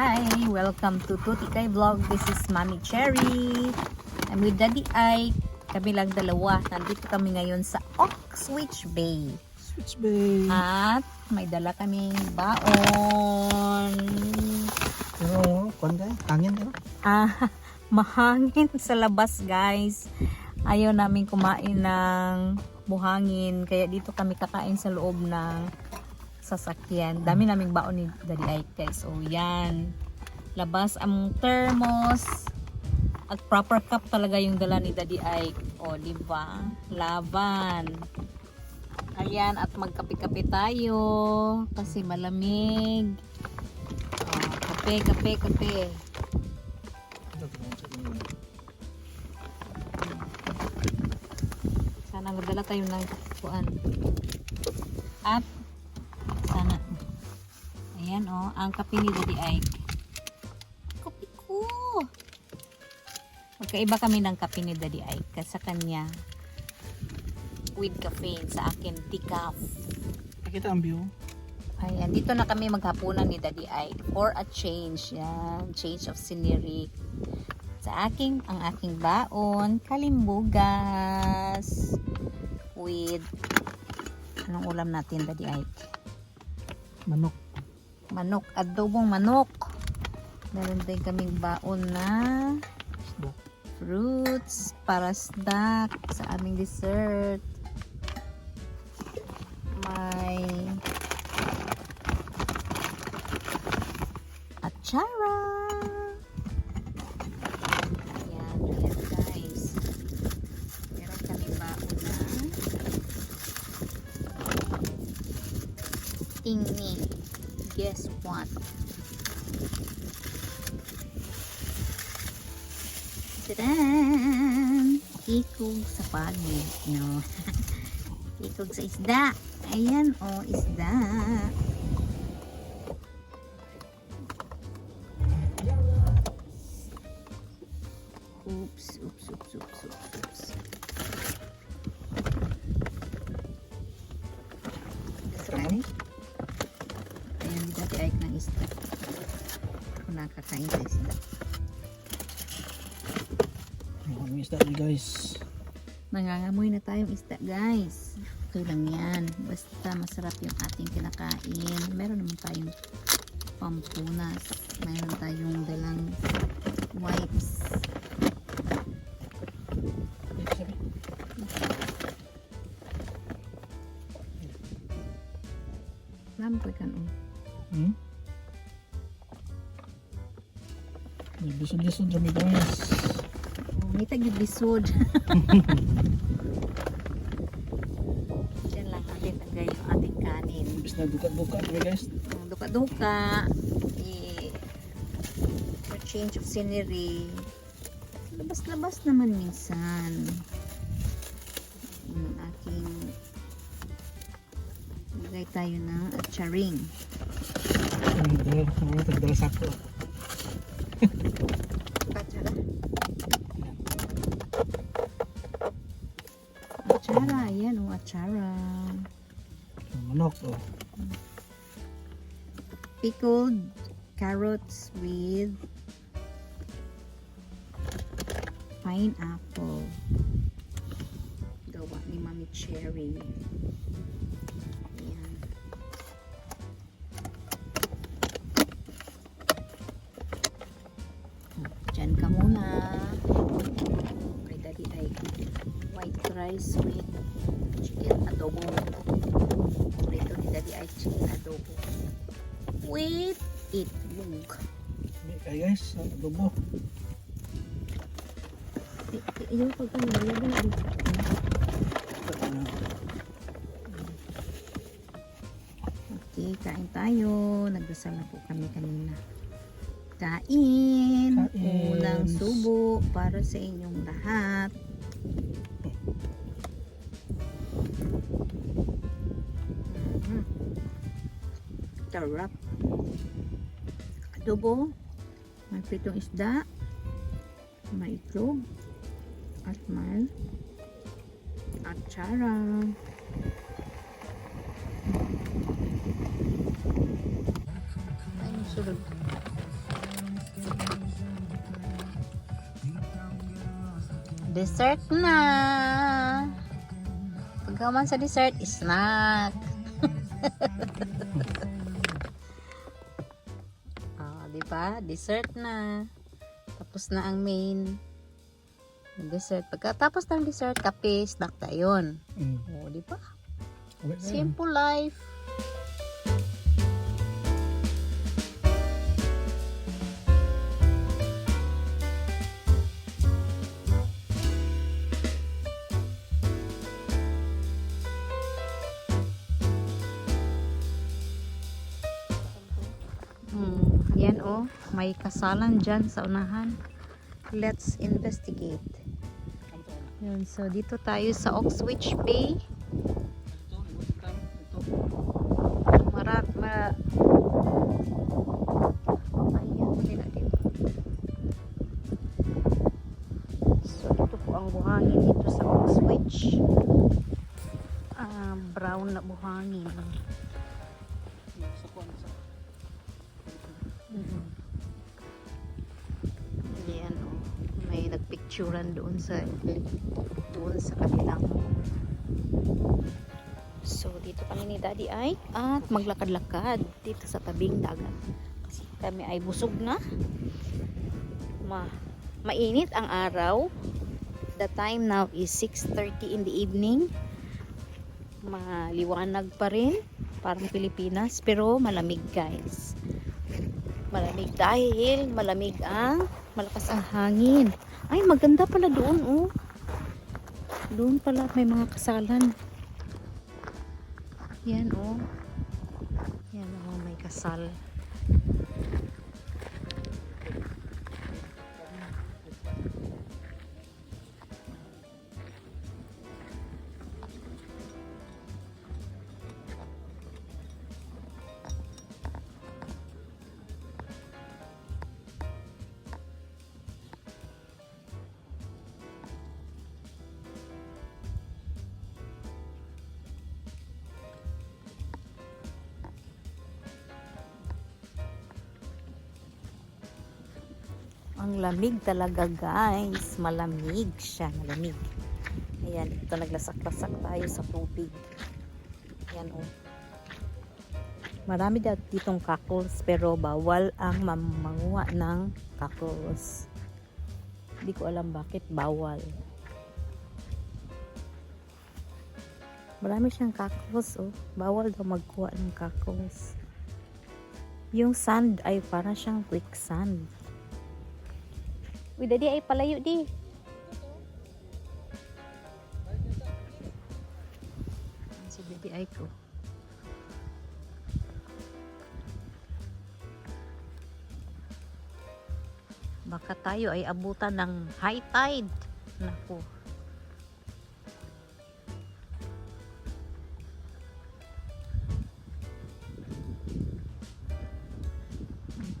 Hi! Welcome to Tuti Kay Vlog. This is Mami Cherry. I'm with Daddy Ike. Kami lang dalawa. Nandito kami ngayon sa Oxwich Bay. Switch bay. At may dala kaming baon. Pero, ka, hangin ka. Ah, mahangin sa labas guys. Ayaw namin kumain ng buhangin. Kaya dito kami kakain sa loob ng sasakyan. Dami naming baon ni Daddy Ike guys. So yan. Labas ang thermos. At proper cup talaga yung dala ni Daddy Ike. O, di ba? Laban. Ayan, at magkape-kape tayo. Kasi malamig. O, kape, kape, kape. Sana magdala tayo ng kuan. At Ayan oh, ang kape ni Daddy Ike. Kape ko. Magkaiba kami ng kape ni Daddy Ike. Sa kanya with caffeine sa akin decaf. Nakita ang view. Ayan, dito na kami maghapunan ni Daddy Ike for a change. Yan, change of scenery. Sa aking, ang aking baon, kalimbugas with anong ulam natin Daddy Ike? Manok. Manok, adobong manok. Meron din kaming baon na fruits para snack sa aming dessert. May atsara. What? Tadaan! Ikog sa pagod, no? Ikog sa isda. Ayan, oh, isda. Oops, oops, oops, oops, oops, Nakakain sa isda. Ang isda niyo guys. Nangangamoy na tayong isda, guys. Okay lang yan. Basta masarap yung ating kinakain. Meron naman tayong pampunas. Meron tayong dalang wipes. May Lisod-lisod kami guys. Oh, may tagibisod. Diyan lang natin tagay yung ating kanin. Imbis na duka-duka kami guys. Ang duka-duka. Eh, for change of scenery. Labas-labas naman minsan. Yung aking Lagay tayo ng atcharing. Ang dala, ang tagdala Ang Manok oh. Pickled carrots with pineapple. Gawa ni Mami Cherry. Ayan. Diyan ka muna. Kay Daddy ay white rice with adobo. Prito ni Daddy ay chicken adobo. With itlog. Kaya guys. Adobo. Yung pagkakalagay dito. Ano, Okay, kain tayo. Nagdasal na po kami kanina. Kain! Kain. Unang subo para sa inyong lahat. sarap. Adobo, may pritong isda, may itlog, at may at chara. Ano sulog? Dessert na! Pagkaman sa dessert, snack! Ba? Dessert na. Tapos na ang main. Dessert. Pagkatapos ng dessert, kape, snack na yun. Mm. Oh, di ba? Simple life. Yan oh, may kasalan dyan sa unahan. Let's investigate. Yun, so dito tayo sa Oxwich Bay. Ito, ito, ito. Mara, mara. Ayan, nila dito. So, ito po ang buhangin dito sa Oxwich. Ah, brown na buhangin. May nagpicturan doon sa doon sa kanilang So, dito kami ni Daddy ay at maglakad-lakad dito sa tabing dagat. Kasi kami ay busog na. Ma mainit ang araw. The time now is 6.30 in the evening. Maliwanag pa rin. Parang Pilipinas. Pero malamig guys. Malamig dahil malamig ang malakas ang hangin. Ay, maganda pala doon oh. Doon pala may mga kasalan. Yan oh. Yan oh, may kasal. Ang lamig talaga guys. Malamig siya. Malamig. Ayan, ito naglasak-lasak tayo sa tubig. Ayan oh. Marami ditong cockles pero bawal ang mam- manguha ng cockles. Hindi ko alam bakit bawal. Marami siyang cockles oh. Bawal daw magkuha ng cockles. Yung sand ay para siyang quicksand. Uy, dadi ay palayo di. Si dadi ay ko. Baka tayo ay abutan ng high tide. Naku.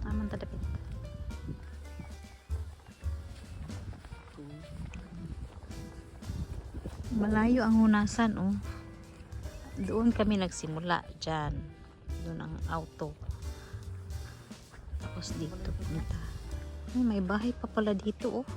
Taman tadapit. Malayo ang hunasan, oh. Doon kami nagsimula, dyan. Doon ang auto. Tapos dito punta. Ay, may bahay pa pala dito, oh.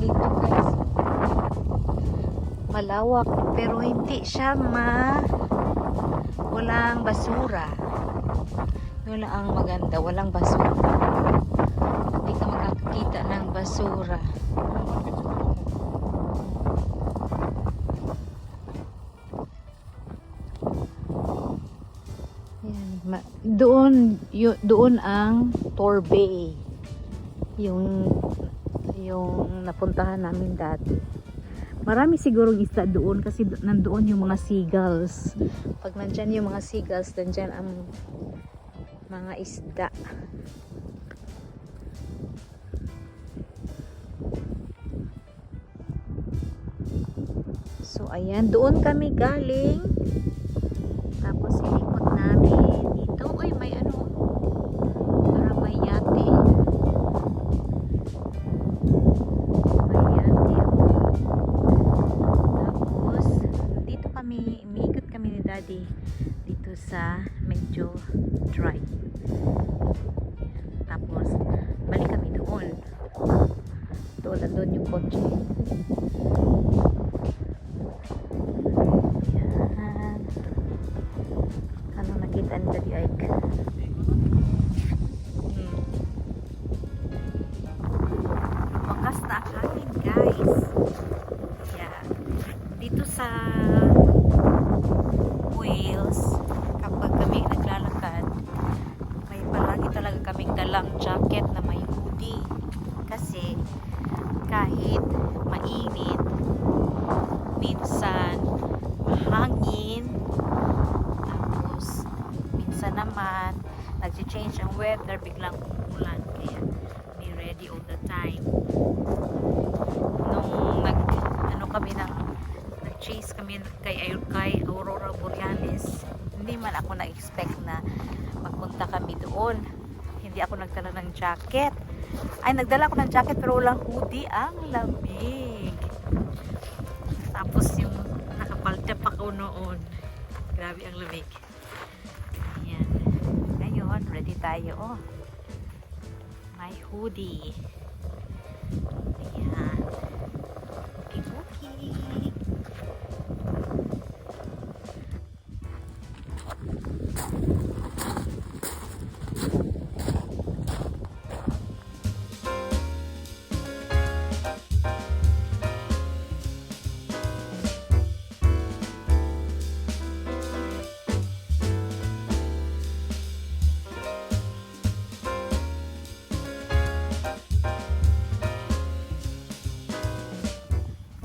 Dito guys. Malawak pero hindi siya ma walang basura. Yun ang maganda, walang basura. Hindi ka makakakita ng basura. Doon yu- doon ang Torbay. yung yung napuntahan namin dati. Marami sigurong isda doon kasi do- nandoon yung mga seagulls. Pag nandyan yung mga seagulls, nandyan ang mga isda. So, ayan. Doon kami galing. Dito sa medyo dry. Tapos, balik kami doon. Doon na doon yung kotse. Yan. Ano nakita ni Daddy Ike? Hmm. Wakas na hangin, guys. Yeah. Dito sa Wales, kapag kami naglalakad, may palagi talaga kaming dalang jacket na may hoodie. Kasi kahit nag-chase kami kay, kay Aurora Borealis, hindi man ako na-expect na magpunta kami doon. Hindi ako nagdala ng jacket. Ay, nagdala ako ng jacket pero walang hoodie. Ang lamig. Tapos yung nakapalda pa ko noon. Grabe ang lamig. Ayan. Ngayon, ready tayo. Oh. My hoodie.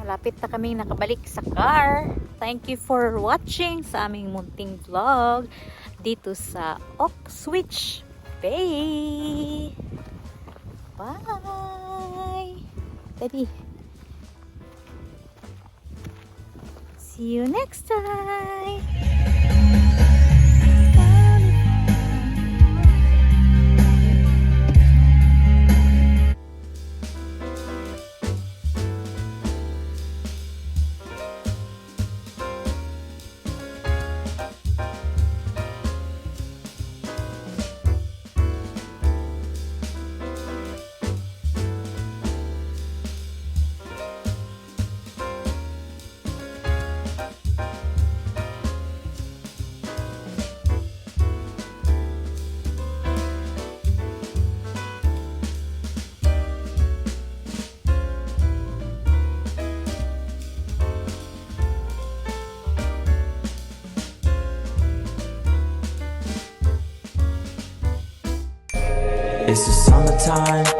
Malapit na kami nakabalik sa car. Thank you for watching sa aming munting vlog dito sa Oakswitch Bay. Bye! Daddy. See you next time! It's the summertime